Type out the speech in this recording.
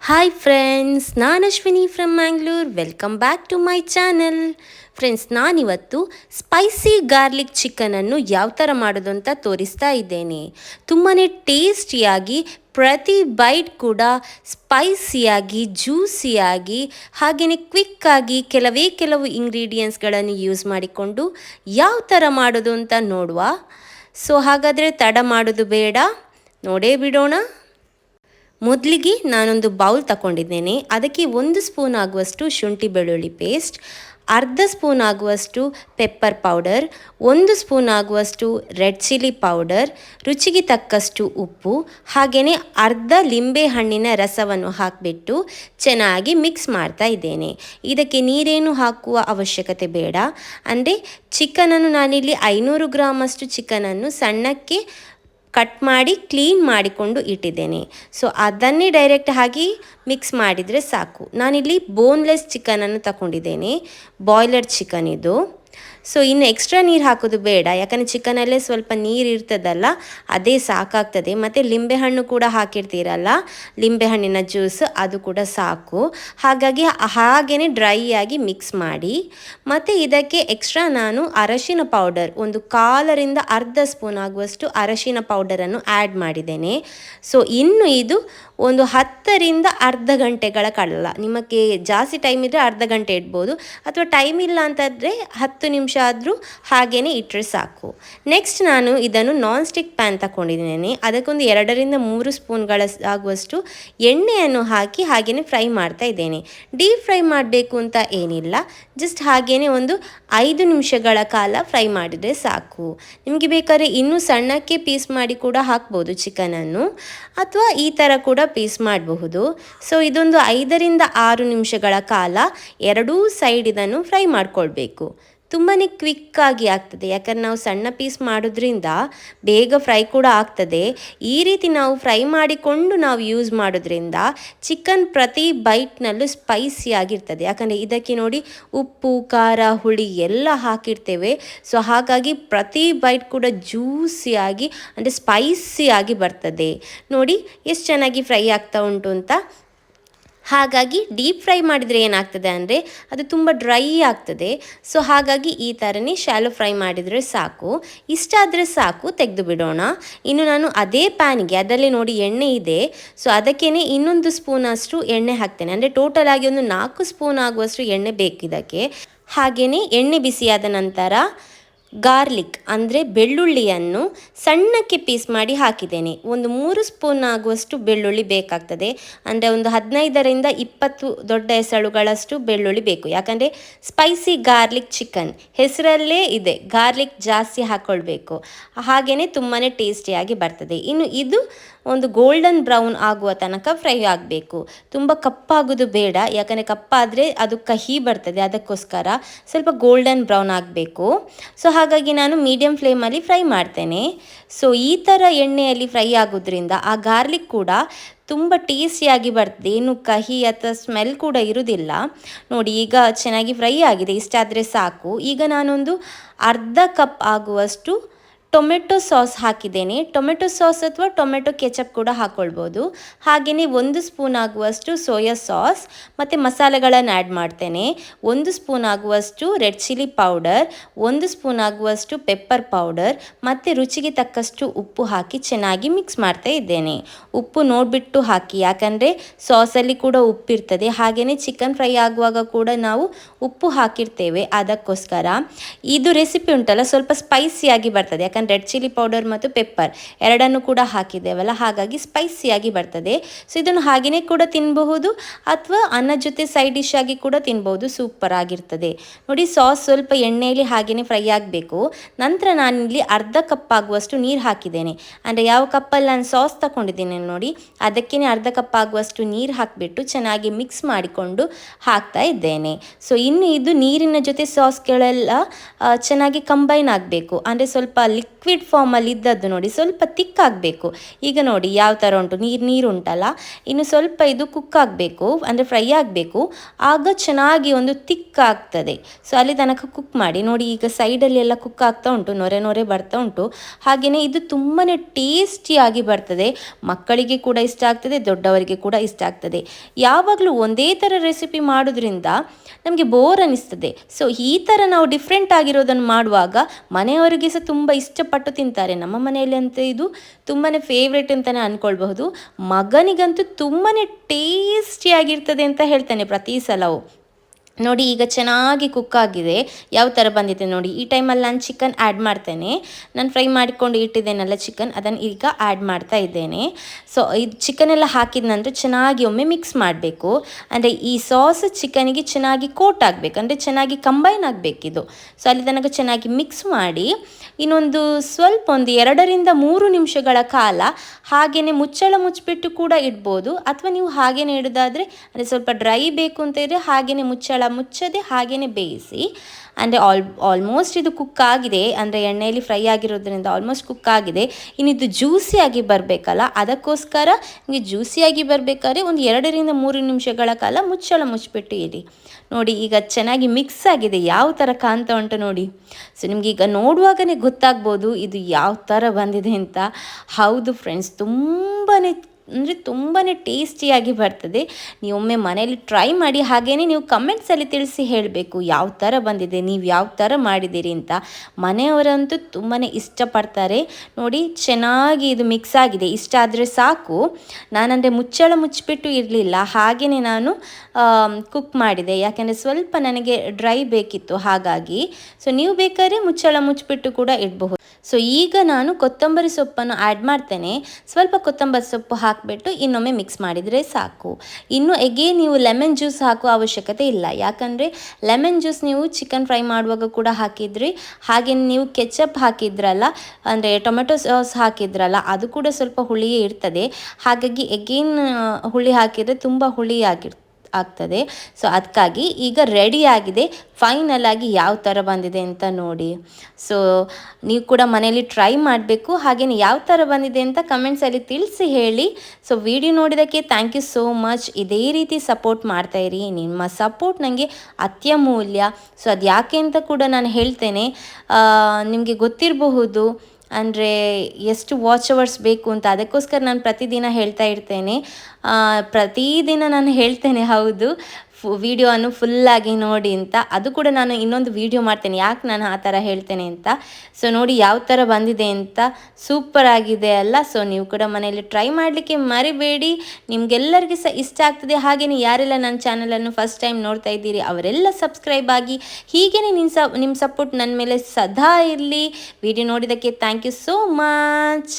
Hi friends ನಾನು Ashwini from Mangalore welcome back to my channel friends ನಾನಿವತ್ತು spicy garlic ಚಿಕನನ್ನು ಯಾವ ಥರ ಮಾಡೋದು ಅಂತ ತೋರಿಸ್ತಾ ಇದ್ದೇನೆ. ತುಂಬಾ ಟೇಸ್ಟಿಯಾಗಿ ಪ್ರತಿ ಬೈಟ್ ಕೂಡ ಸ್ಪೈಸಿಯಾಗಿ ಜ್ಯೂಸಿಯಾಗಿ ಹಾಗೆಯೇ ಕ್ವಿಕ್ಕಾಗಿ ಕೆಲವೇ ಕೆಲವು ಇಂಗ್ರೀಡಿಯೆಂಟ್ಸ್ಗಳನ್ನು ಯೂಸ್ ಮಾಡಿಕೊಂಡು ಯಾವ ಥರ ಮಾಡೋದು ಅಂತ ನೋಡುವ. ಸೊ ಹಾಗಾದರೆ ತಡ ಮಾಡೋದು ಬೇಡ. ನೋಡೇ ಬಿಡೋಣ. ಮೊದಲಿಗೆ ನಾನೊಂದು ಬೌಲ್ ತಗೊಂಡಿದ್ದೇನೆ ಅದಕ್ಕೆ ಒಂದು ಸ್ಪೂನ್ ಆಗುವಷ್ಟು ಶುಂಠಿ ಬೆಳ್ಳುಳ್ಳಿ ಪೇಸ್ಟ್, ಅರ್ಧ ಸ್ಪೂನ್ ಆಗುವಷ್ಟು ಪೆಪ್ಪರ್ ಪೌಡರ್, ಒಂದು ಸ್ಪೂನ್ ಆಗುವಷ್ಟು ರೆಡ್ ಚಿಲ್ಲಿ ಪೌಡರ್, ರುಚಿಗೆ ತಕ್ಕಷ್ಟು ಉಪ್ಪು, ಹಾಗೆಯೇ ಅರ್ಧ ಲಿಂಬೆ ಹಣ್ಣಿನ ರಸವನ್ನು ಹಾಕಿಬಿಟ್ಟು ಚೆನ್ನಾಗಿ ಮಿಕ್ಸ್ ಮಾಡ್ತಾ ಇದ್ದೇನೆ. ಇದಕ್ಕೆ ನೀರೇನು ಹಾಕುವ ಅವಶ್ಯಕತೆ ಬೇಡ. ಅಂದರೆ ಚಿಕನನ್ನು ನಾನಿಲ್ಲಿ ಐನೂರು ಗ್ರಾಮಷ್ಟು ಚಿಕನನ್ನು ಸಣ್ಣಕ್ಕೆ ಕಟ್ ಮಾಡಿ, ಕ್ಲೀನ್ ಮಾಡಿಕೊಂಡು ಇಟ್ಟಿದ್ದೇನೆ. ಸೊ ಅದನ್ನೇ ಡೈರೆಕ್ಟ್ ಆಗಿ ಮಿಕ್ಸ್ ಮಾಡಿದರೆ ಸಾಕು. ನಾನಿಲ್ಲಿ ಬೋನ್ಲೆಸ್ ಚಿಕನನ್ನು ತಗೊಂಡಿದ್ದೇನೆ ಬಾಯ್ಲರ್ ಚಿಕನ್ ಇದು. ಸೊ ಇನ್ನು ಎಕ್ಸ್ಟ್ರಾ ನೀರು ಹಾಕೋದು ಬೇಡ. ಯಾಕಂದರೆ ಚಿಕನಲ್ಲೇ ಸ್ವಲ್ಪ ನೀರು ಇರ್ತದಲ್ಲ, ಅದೇ ಸಾಕಾಗ್ತದೆ. ಮತ್ತು ಲಿಂಬೆಹಣ್ಣು ಕೂಡ ಹಾಕಿರ್ತೀರಲ್ಲ ಲಿಂಬೆಹಣ್ಣಿನ ಜ್ಯೂಸ್ ಅದು ಕೂಡ ಸಾಕು. ಹಾಗಾಗಿ ಹಾಗೇ ಡ್ರೈ ಆಗಿ ಮಿಕ್ಸ್ ಮಾಡಿ. ಮತ್ತು ಇದಕ್ಕೆ ಎಕ್ಸ್ಟ್ರಾ ನಾನು ಅರಶಿನ ಪೌಡರ್ ಒಂದು ಕಾಲರಿಂದ ಅರ್ಧ ಸ್ಪೂನ್ ಆಗುವಷ್ಟು ಅರಶಿನ ಪೌಡರನ್ನು ಆ್ಯಡ್ ಮಾಡಿದ್ದೇನೆ. ಸೊ ಇನ್ನು ಇದು ಒಂದು ಹತ್ತರಿಂದ ಅರ್ಧ ಗಂಟೆಗಳ ಕಾಲ. ನಿಮಗೆ ಜಾಸ್ತಿ ಟೈಮ್ ಇದ್ದರೆ ಅರ್ಧ ಗಂಟೆ ಇಡ್ಬೋದು. ಅಥವಾ ಟೈಮ್ ಇಲ್ಲ ಅಂತಂದರೆ ಹತ್ತು ನಿಮಿಷ ಆದರೂ ಹಾಗೇ ಇಟ್ಟರೆ ಸಾಕು. ನೆಕ್ಸ್ಟ್ ನಾನು ಇದನ್ನು ನಾನ್ ಸ್ಟಿಕ್ ಪ್ಯಾನ್ ತಗೊಂಡಿದ್ದೇನೆ ಅದಕ್ಕೊಂದು ಎರಡರಿಂದ ಮೂರು ಸ್ಪೂನ್ಗಳ ಆಗುವಷ್ಟು ಎಣ್ಣೆಯನ್ನು ಹಾಕಿ ಹಾಗೆಯೇ ಫ್ರೈ ಮಾಡ್ತಾ ಇದ್ದೇನೆ. ಡೀಪ್ ಫ್ರೈ ಮಾಡಬೇಕು ಅಂತ ಏನಿಲ್ಲ. ಜಸ್ಟ್ ಹಾಗೆಯೇ ಒಂದು ಐದು ನಿಮಿಷಗಳ ಕಾಲ ಫ್ರೈ ಮಾಡಿದರೆ ಸಾಕು. ನಿಮಗೆ ಬೇಕಾದ್ರೆ ಇನ್ನೂ ಸಣ್ಣಕ್ಕೆ ಪೀಸ್ ಮಾಡಿ ಕೂಡ ಹಾಕ್ಬೋದು ಚಿಕನನ್ನು. ಅಥವಾ ಈ ಥರ ಕೂಡ ಪೀಸ್ ಮಾಡಬಹುದು. ಸೊ ಇದೊಂದು ಐದರಿಂದ ಆರು ನಿಮಿಷಗಳ ಕಾಲ ಎರಡೂ ಸೈಡ್ ಇದನ್ನು ಫ್ರೈ ಮಾಡಿಕೊಳ್ಬೇಕು. ತುಂಬಾ ಕ್ವಿಕ್ಕಾಗಿ ಆಗ್ತದೆ. ಯಾಕಂದ್ರೆ ನಾವು ಸಣ್ಣ ಪೀಸ್ ಮಾಡೋದ್ರಿಂದ ಬೇಗ ಫ್ರೈ ಕೂಡ ಆಗ್ತದೆ. ಈ ರೀತಿ ನಾವು ಫ್ರೈ ಮಾಡಿಕೊಂಡು ನಾವು ಯೂಸ್ ಮಾಡೋದ್ರಿಂದ ಚಿಕನ್ ಪ್ರತಿ ಬೈಟ್ನಲ್ಲೂ ಸ್ಪೈಸಿ ಆಗಿರ್ತದೆ. ಯಾಕಂದರೆ ಇದಕ್ಕೆ ನೋಡಿ ಉಪ್ಪು, ಖಾರ, ಹುಳಿ ಎಲ್ಲ ಹಾಕಿರ್ತೇವೆ. ಸೊ ಹಾಗಾಗಿ ಪ್ರತಿ ಬೈಟ್ ಕೂಡ ಜ್ಯೂಸಿಯಾಗಿ ಅಂದರೆ ಸ್ಪೈಸಿಯಾಗಿ ಬರ್ತದೆ. ನೋಡಿ, ಎಷ್ಟು ಚೆನ್ನಾಗಿ ಫ್ರೈ ಆಗ್ತಾ ಉಂಟು ಅಂತ ಹಾಗಾಗಿ ಡೀಪ್ ಫ್ರೈ ಮಾಡಿದರೆ ಏನಾಗ್ತದೆ ಅಂದರೆ ಅದು ತುಂಬ ಡ್ರೈ ಆಗ್ತದೆ. ಸೊ ಹಾಗಾಗಿ ಈ ಥರನೇ ಶಾಲೋ ಫ್ರೈ ಮಾಡಿದರೆ ಸಾಕು. ಇಷ್ಟ ಆದರೆ ಸಾಕು, ತೆಗೆದು ಬಿಡೋಣ. ಇನ್ನು ನಾನು ಅದೇ ಪ್ಯಾನ್ಗೆ ಅದರಲ್ಲಿ ನೋಡಿ ಎಣ್ಣೆ ಇದೆ. ಸೊ ಅದಕ್ಕೇ ಇನ್ನೊಂದು ಸ್ಪೂನಷ್ಟು ಎಣ್ಣೆ ಹಾಕ್ತೇನೆ. ಅಂದರೆ ಟೋಟಲ್ ಆಗಿ ಒಂದು ನಾಲ್ಕು ಸ್ಪೂನ್ ಆಗುವಷ್ಟು ಎಣ್ಣೆ ಬೇಕಿದ್ದಕ್ಕೆ ಹಾಗೆಯೇ ಎಣ್ಣೆ ಬಿಸಿಯಾದ ನಂತರ ಗಾರ್ಲಿಕ್ ಅಂದರೆ ಬೆಳ್ಳುಳ್ಳಿಯನ್ನು ಸಣ್ಣಕ್ಕೆ ಪೀಸ್ ಮಾಡಿ ಹಾಕಿದ್ದೇನೆ. ಒಂದು ಮೂರು ಸ್ಪೂನ್ ಆಗುವಷ್ಟು ಬೆಳ್ಳುಳ್ಳಿ ಬೇಕಾಗ್ತದೆ. ಅಂದರೆ ಒಂದು ಹದಿನೈದರಿಂದ ಇಪ್ಪತ್ತು ದೊಡ್ಡ ಎಸಳುಗಳಷ್ಟು ಬೆಳ್ಳುಳ್ಳಿ ಬೇಕು. ಯಾಕಂದರೆ ಸ್ಪೈಸಿ ಗಾರ್ಲಿಕ್ ಚಿಕನ್ ಹೆಸರಲ್ಲೇ ಇದೆ. ಗಾರ್ಲಿಕ್ ಜಾಸ್ತಿ ಹಾಕ್ಕೊಳ್ಬೇಕು ಹಾಗೆಯೇ ತುಂಬಾ ಟೇಸ್ಟಿಯಾಗಿ ಬರ್ತದೆ. ಇನ್ನು ಇದು ಒಂದು ಗೋಲ್ಡನ್ ಬ್ರೌನ್ ಆಗುವ ತನಕ ಫ್ರೈ ಆಗಬೇಕು. ತುಂಬ ಕಪ್ಪಾಗೋದು ಬೇಡ, ಯಾಕಂದರೆ ಕಪ್ಪಾದರೆ ಅದು ಕಹಿ ಬರ್ತದೆ, ಅದಕ್ಕೋಸ್ಕರ ಸ್ವಲ್ಪ ಗೋಲ್ಡನ್ ಬ್ರೌನ್ ಆಗಬೇಕು. ಸೊ ಹಾಗಾಗಿ ನಾನು ಮೀಡಿಯಮ್ ಫ್ಲೇಮಲ್ಲಿ ಫ್ರೈ ಮಾಡ್ತೇನೆ. ಸೊ ಈ ಥರ ಎಣ್ಣೆಯಲ್ಲಿ ಫ್ರೈ ಆಗೋದ್ರಿಂದ ಆ ಗಾರ್ಲಿಕ್ ಕೂಡ ತುಂಬ ಟೇಸ್ಟಿಯಾಗಿ ಬರ್ತದೆ. ಏನು ಕಹಿ ಅಥವಾ ಸ್ಮೆಲ್ ಕೂಡ ಇರುವುದಿಲ್ಲ ನೋಡಿ, ಈಗ ಚೆನ್ನಾಗಿ ಫ್ರೈ ಆಗಿದೆ, ಇಷ್ಟಾದರೆ ಸಾಕು. ಈಗ ನಾನೊಂದು ಅರ್ಧ ಕಪ್ ಆಗುವಷ್ಟು ಟೊಮೆಟೊ ಸಾಸ್ ಹಾಕಿದ್ದೇನೆ. ಟೊಮೆಟೊ ಸಾಸ್ ಅಥವಾ ಟೊಮೆಟೊ ಕೆಚಪ್ ಕೂಡ ಹಾಕ್ಕೊಳ್ಬೋದು ಹಾಗೆಯೇ ಒಂದು ಸ್ಪೂನ್ ಆಗುವಷ್ಟು ಸೋಯಾ ಸಾಸ್ ಮತ್ತು ಮಸಾಲೆಗಳನ್ನು ಆ್ಯಡ್ ಮಾಡ್ತೇನೆ. ಒಂದು ಸ್ಪೂನ್ ಆಗುವಷ್ಟು ರೆಡ್ ಚಿಲ್ಲಿ ಪೌಡರ್, ಒಂದು ಸ್ಪೂನ್ ಆಗುವಷ್ಟು ಪೆಪ್ಪರ್ ಪೌಡರ್ ಮತ್ತು ರುಚಿಗೆ ತಕ್ಕಷ್ಟು ಉಪ್ಪು ಹಾಕಿ ಚೆನ್ನಾಗಿ ಮಿಕ್ಸ್ ಮಾಡ್ತಾ ಇದ್ದೇನೆ. ಉಪ್ಪು ನೋಡಿಬಿಟ್ಟು ಹಾಕಿ, ಯಾಕಂದರೆ ಸಾಸಲ್ಲಿ ಕೂಡ ಉಪ್ಪಿರ್ತದೆ. ಹಾಗೆಯೇ ಚಿಕನ್ ಫ್ರೈ ಆಗುವಾಗ ಕೂಡ ನಾವು ಉಪ್ಪು ಹಾಕಿರ್ತೇವೆ ಅದಕ್ಕೋಸ್ಕರ. ಇದು ರೆಸಿಪಿ ಉಂಟಲ್ಲ, ಸ್ವಲ್ಪ ಸ್ಪೈಸಿಯಾಗಿ ಬರ್ತದೆ. ರೆಡ್ ಚಿಲ್ಲಿ ಪೌಡರ್ ಮತ್ತು ಪೆಪ್ಪರ್ ಎರಡನ್ನು ಕೂಡ ಹಾಕಿದ್ದೇವಲ್ಲ, ಹಾಗಾಗಿ ಸ್ಪೈಸಿಯಾಗಿ ಬರ್ತದೆ. ಸೊ ಇದನ್ನು ಹಾಗೆಯೇ ಕೂಡ ತಿನ್ನಬಹುದು ಅಥವಾ ಅನ್ನ ಜೊತೆ ಸೈಡ್ ಡಿಶ್ ಆಗಿ ಕೂಡ ತಿನ್ಬೋದು ಸೂಪರ್ ಆಗಿರ್ತದೆ. ನೋಡಿ ಸಾಸ್ ಸ್ವಲ್ಪ ಎಣ್ಣೆಯಲ್ಲಿ ಹಾಗೆಯೇ ಫ್ರೈ ಆಗಬೇಕು. ನಂತರ ನಾನಿಲ್ಲಿ ಅರ್ಧ ಕಪ್ ಆಗುವಷ್ಟು ನೀರು ಹಾಕಿದ್ದೇನೆ. ಅಂದರೆ ಯಾವ ಕಪ್ಪಲ್ಲಿ ನಾನು ಸಾಸ್ ತಗೊಂಡಿದ್ದೇನೆ ನೋಡಿ ಅದಕ್ಕೇ ಅರ್ಧ ಕಪ್ ಆಗುವಷ್ಟು ನೀರು ಹಾಕಿಬಿಟ್ಟು ಚೆನ್ನಾಗಿ ಮಿಕ್ಸ್ ಮಾಡಿಕೊಂಡು ಹಾಕ್ತಾ ಇದ್ದೇನೆ. ಸೊ ಇನ್ನು ಇದು ನೀರಿನ ಜೊತೆ ಸಾಸ್ಗಳೆಲ್ಲ ಚೆನ್ನಾಗಿ ಕಂಬೈನ್ ಆಗಬೇಕು. ಅಂದರೆ ಸ್ವಲ್ಪ ಲಿಕ್ ಲಿಕ್ವಿಡ್ ಫಾರ್ಮಲ್ಲಿ ಇದ್ದದ್ದು ನೋಡಿ ಸ್ವಲ್ಪ ತಿಕ್ಕಾಗಬೇಕು ಈಗ ನೋಡಿ ಯಾವ ಥರ ಉಂಟು? ನೀರು ನೀರು ಉಂಟಲ್ಲ? ಇನ್ನು ಸ್ವಲ್ಪ ಇದು ಕುಕ್ ಆಗಬೇಕು, ಅಂದರೆ ಫ್ರೈ ಆಗಬೇಕು. ಆಗ ಚೆನ್ನಾಗಿ ಒಂದು ತಿಕ್ಕಾಗ್ತದೆ ಸೊ ಅಲ್ಲಿ ತನಕ ಕುಕ್ ಮಾಡಿ. ನೋಡಿ ಈಗ ಸೈಡಲ್ಲಿ ಎಲ್ಲ ಕುಕ್ ಆಗ್ತಾ ಉಂಟು, ನೊರೆ ನೊರೆ ಬರ್ತಾ ಉಂಟು. ಹಾಗೆಯೇ ಇದು ತುಂಬಾ ಟೇಸ್ಟಿಯಾಗಿ ಬರ್ತದೆ. ಮಕ್ಕಳಿಗೆ ಕೂಡ ಇಷ್ಟ ಆಗ್ತದೆ, ದೊಡ್ಡವರಿಗೆ ಕೂಡ ಇಷ್ಟ ಆಗ್ತದೆ. ಯಾವಾಗಲೂ ಒಂದೇ ಥರ ರೆಸಿಪಿ ಮಾಡೋದ್ರಿಂದ ನಮಗೆ ಬೋರ್ ಅನ್ನಿಸ್ತದೆ ಸೊ ಈ ಥರ ನಾವು ಡಿಫ್ರೆಂಟ್ ಆಗಿರೋದನ್ನು ಮಾಡುವಾಗ ಮನೆಯವರಿಗೆ ಸಹ ತುಂಬ ಇಷ್ಟಪಟ್ಟು ತಿಂತಾರೆ. ನಮ್ಮ ಮನೆಯಲ್ಲಿ ಅಂತ ಇದು ತುಂಬಾ ಫೇವ್ರೆಟ್ ಅಂತಲೇ ಅಂದ್ಕೊಳ್ಬಹುದು ಮಗನಿಗಂತೂ ತುಂಬಾ ಟೇಸ್ಟಿಯಾಗಿರ್ತದೆ ಅಂತ ಹೇಳ್ತಾನೆ ಪ್ರತಿ ಸಲವೂ. ನೋಡಿ ಈಗ ಚೆನ್ನಾಗಿ ಕುಕ್ ಆಗಿದೆ. ಯಾವ ಥರ ಬಂದಿದೆ ನೋಡಿ, ಈ ಟೈಮಲ್ಲಿ ನಾನು ಚಿಕನ್ ಆ್ಯಡ್ ಮಾಡ್ತೇನೆ. ನಾನು ಫ್ರೈ ಮಾಡಿಕೊಂಡು ಇಟ್ಟಿದ್ದೇನಲ್ಲ ಚಿಕನ್ ಅದನ್ನು ಈಗ ಆ್ಯಡ್ ಮಾಡ್ತಾ ಇದ್ದೇನೆ. ಸೊ ಇದು ಚಿಕನ್ ಎಲ್ಲ ಹಾಕಿದ ನಂತರ ಚೆನ್ನಾಗಿ ಒಮ್ಮೆ ಮಿಕ್ಸ್ ಮಾಡಬೇಕು. ಅಂದರೆ ಈ ಸಾಸ್ ಚಿಕನಿಗೆ ಚೆನ್ನಾಗಿ ಕೋಟ್ ಆಗಬೇಕು, ಅಂದರೆ ಚೆನ್ನಾಗಿ ಕಂಬೈನ್ ಆಗಬೇಕಿದು ಸೊ ಅಲ್ಲಿ ತನಕ ಚೆನ್ನಾಗಿ ಮಿಕ್ಸ್ ಮಾಡಿ, ಇನ್ನೊಂದು ಸ್ವಲ್ಪ ಒಂದು ಎರಡರಿಂದ ಮೂರು ನಿಮಿಷಗಳ ಕಾಲ ಹಾಗೆಯೇ ಮುಚ್ಚಳ ಮುಚ್ಚಿಬಿಟ್ಟು ಕೂಡ ಇಡ್ಬೋದು. ಅಥವಾ ನೀವು ಹಾಗೇನೆ ಇಡೋದಾದರೆ, ಅಂದರೆ ಸ್ವಲ್ಪ ಡ್ರೈ ಬೇಕು ಅಂತ ಇದ್ದರೆ ಹಾಗೆಯೇ ಮುಚ್ಚಳ ಮುಚ್ಚದೆ ಹಾಗೆಯೇ ಬೇಯಿಸಿ, ಅಂದರೆ ಆಲ್ ಆಲ್ಮೋಸ್ಟ್ ಇದು ಕುಕ್ ಆಗಿದೆ, ಅಂದರೆ ಎಣ್ಣೆಯಲ್ಲಿ ಫ್ರೈ ಆಗಿರೋದ್ರಿಂದ ಆಲ್ಮೋಸ್ಟ್ ಕುಕ್ ಆಗಿದೆ. ಇನ್ನಿದು ಜ್ಯೂಸಿಯಾಗಿ ಬರಬೇಕಲ್ಲ, ಅದಕ್ಕೋಸ್ಕರ ನಿಮಗೆ ಜ್ಯೂಸಿಯಾಗಿ ಬರಬೇಕಾದ್ರೆ ಒಂದು ಎರಡರಿಂದ ಮೂರು ನಿಮಿಷಗಳ ಕಾಲ ಮುಚ್ಚಳ ಮುಚ್ಚಿಬಿಟ್ಟು ಇರಿ. ನೋಡಿ, ಈಗ ಚೆನ್ನಾಗಿ ಮಿಕ್ಸ್ ಆಗಿದೆ, ಯಾವ ಥರ ಕಾಣ್ತಾ ಉಂಟು ನೋಡಿ. ಸೊ ನಿಮ್ಗೆ ಈಗ ನೋಡುವಾಗಲೇ ಗೊತ್ತಾಗ್ಬೋದು, ಇದು ಯಾವ ಥರ ಬಂದಿದೆ ಅಂತ. ಹೌದು ಫ್ರೆಂಡ್ಸ್ ತುಂಬಾ ಅಂದರೆ ತುಂಬಾ ಟೇಸ್ಟಿಯಾಗಿ ಬರ್ತದೆ. ನೀವೊಮ್ಮೆ ಮನೇಲಿ ಟ್ರೈ ಮಾಡಿ ಹಾಗೇ ನೀವು ಕಮೆಂಟ್ಸಲ್ಲಿ ತಿಳಿಸಿ ಹೇಳಬೇಕು. ಯಾವ ಥರ ಬಂದಿದೆ, ನೀವು ಯಾವ ಥರ ಮಾಡಿದ್ದೀರಿ ಅಂತ. ಮನೆಯವರಂತೂ ತುಂಬಾ ಇಷ್ಟಪಡ್ತಾರೆ. ನೋಡಿ, ಚೆನ್ನಾಗಿ ಇದು ಮಿಕ್ಸ್ ಆಗಿದೆ. ಇಷ್ಟ ಆದರೆ ಸಾಕು. ನಾನಂದರೆ ಮುಚ್ಚಳ ಮುಚ್ಚಿಬಿಟ್ಟು ಇರಲಿಲ್ಲ. ಹಾಗೆಯೇ ನಾನು ಕುಕ್ ಮಾಡಿದೆ. ಯಾಕೆಂದರೆ ಸ್ವಲ್ಪ ನನಗೆ ಡ್ರೈ ಬೇಕಿತ್ತು ಹಾಗಾಗಿ. ಸೊ ನೀವು ಬೇಕಾದ್ರೆ ಮುಚ್ಚಳ ಮುಚ್ಚಿಬಿಟ್ಟು ಕೂಡ ಇಡಬಹುದು. ಸೊ ಈಗ ನಾನು ಕೊತ್ತಂಬರಿ ಸೊಪ್ಪನ್ನು ಆ್ಯಡ್ ಮಾಡ್ತೇನೆ. ಸ್ವಲ್ಪ ಕೊತ್ತಂಬರಿ ಸೊಪ್ಪು ಹಾಕಿಬಿಟ್ಟು ಇನ್ನೊಮ್ಮೆ ಮಿಕ್ಸ್ ಮಾಡಿದರೆ ಸಾಕು. ಇನ್ನು ಎಗೆ ನೀವು ಲೆಮನ್ ಜ್ಯೂಸ್ ಹಾಕುವ ಅವಶ್ಯಕತೆ ಇಲ್ಲ. ಯಾಕಂದರೆ ಲೆಮನ್ ಜ್ಯೂಸ್ ನೀವು ಚಿಕನ್ ಫ್ರೈ ಮಾಡುವಾಗ ಕೂಡ ಹಾಕಿದ್ರಿ. ಹಾಗೆ ನೀವು ಕೆಚಪ್ ಹಾಕಿದ್ರಲ್ಲ, ಅಂದರೆ ಟೊಮೆಟೊ ಸಾಸ್ ಹಾಕಿದ್ರಲ್ಲ, ಅದು ಕೂಡ ಸ್ವಲ್ಪ ಹುಳಿಯೇ ಇರ್ತದೆ. ಹಾಗಾಗಿ ಎಗೇನ್ ಹುಳಿ ಹಾಕಿದರೆ ತುಂಬ ಹುಳಿ ಆಗಿರ್ತದೆ ಆಗ್ತದೆ. ಸೊ ಅದಕ್ಕಾಗಿ ಈಗ ರೆಡಿ ಆಗಿದೆ. ಫೈನಲ್ ಆಗಿ ಯಾವ ಥರ ಬಂದಿದೆ ಅಂತ ನೋಡಿ. ಸೊ ನೀವು ಕೂಡ ಮನೇಲಿ ಟ್ರೈ ಮಾಡಬೇಕು. ಹಾಗೆಯೇ ಯಾವ ಥರ ಬಂದಿದೆ ಅಂತ ಕಮೆಂಟ್ಸಲ್ಲಿ ತಿಳಿಸಿ ಹೇಳಿ. ಸೊ ವಿಡಿಯೋ ನೋಡಿದ್ದಕ್ಕೆ ಥ್ಯಾಂಕ್ ಯು ಸೋ ಮಚ್ ಇದೇ ರೀತಿ ಸಪೋರ್ಟ್ ಮಾಡ್ತಾಯಿರಿ ನಿಮ್ಮ ಸಪೋರ್ಟ್ ನನಗೆ ಅತ್ಯಮೂಲ್ಯ. ಸೊ ಅದು ಯಾಕೆ ಅಂತ ಕೂಡ ನಾನು ಹೇಳ್ತೇನೆ. ನಿಮಗೆ ಗೊತ್ತಿರಬಹುದು. ಅಂದರೆ ಎಷ್ಟು ವಾಚ್ ಅವರ್ಸ್ ಬೇಕು ಅಂತ ಅದಕ್ಕೋಸ್ಕರ ನಾನು ಪ್ರತಿದಿನ ಹೇಳ್ತಾ ಇರ್ತೇನೆ. ಪ್ರತಿದಿನ ನಾನು ಹೇಳ್ತೇನೆ, ಹೌದು. ಫು ವೀಡಿಯೋವನ್ನು ಫುಲ್ಲಾಗಿ ನೋಡಿ ಅಂತ. ಅದು ಕೂಡ ನಾನು ಇನ್ನೊಂದು ವಿಡಿಯೋ ಮಾಡ್ತೇನೆ. ಯಾಕೆ ನಾನು ಆ ಥರ ಹೇಳ್ತೇನೆ ಅಂತ. ಸೊ ನೋಡಿ ಯಾವ ಥರ ಬಂದಿದೆ ಅಂತ. ಸೂಪರ್ ಆಗಿದೆ ಅಲ್ಲ. ಸೊ ನೀವು ಕೂಡ ಮನೆಯಲ್ಲಿ ಟ್ರೈ ಮಾಡಲಿಕ್ಕೆ ಮರಿಬೇಡಿ. ನಿಮಗೆಲ್ಲರಿಗೂ ಸಹ ಇಷ್ಟ ಆಗ್ತದೆ. ಹಾಗೆಯೇ ಯಾರೆಲ್ಲ ನನ್ನ ಚಾನಲನ್ನು ಫಸ್ಟ್ ಟೈಮ್ ನೋಡ್ತಾ ಇದ್ದೀರಿ, ಅವರೆಲ್ಲ ಸಬ್ಸ್ಕ್ರೈಬ್ ಆಗಿ ಹೀಗೇ ನಿಮ್ಮ ಸ ನಿಮ್ಮ ಸಪೋರ್ಟ್ ನನ್ನ ಮೇಲೆ ಸದಾ ಇರಲಿ. ವಿಡಿಯೋ ನೋಡಿದ್ದಕ್ಕೆ ಥ್ಯಾಂಕ್ ಯು ಸೋ ಮಚ್